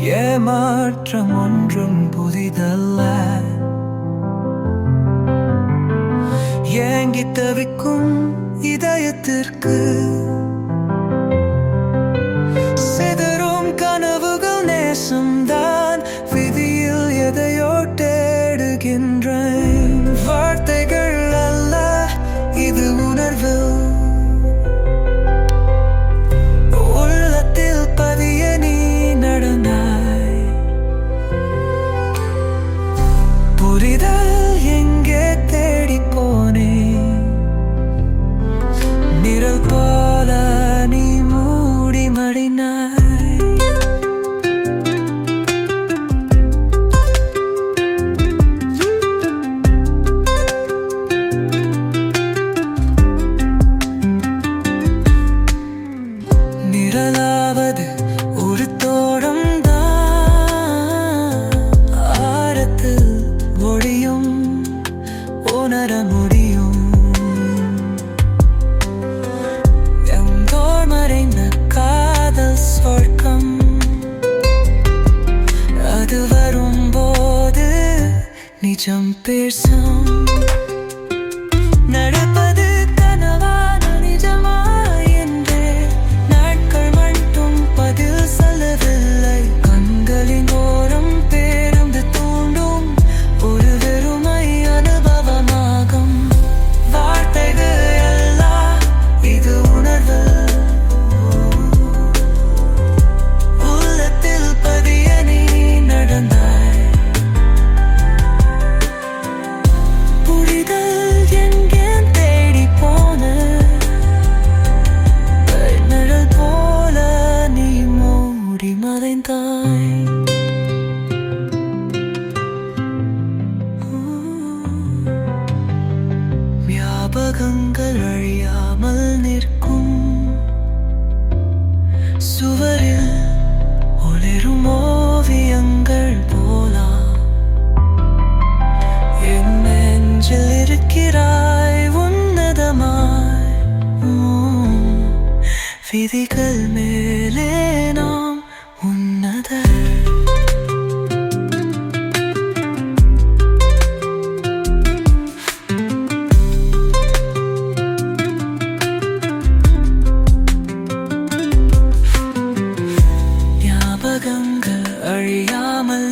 ஏமாற்றம் ஒன்றும் புதிதல்ல. ஏங்கி தவிக்கும் இதயத்திற்கு நிழலாவது ஒரு தோடம் ஆரத்தில் ஒளியும் உணர முடியும். நிஜம் பேசும். நடப்பது கனவா நிஜமா என்றே. நாட்கள் மட்டும் பதில் சொல்லவில்லை. கண்களின் ஓரம் பேருந்து தூண்டும். ஒரு வெறுமை அனுபவமாகும். வார்த்தைகள் எல்லாம் இது உணர்வு. விதிகள் மேலே நாம் உன்னத. ஞாபகங்கள் அழியாமல்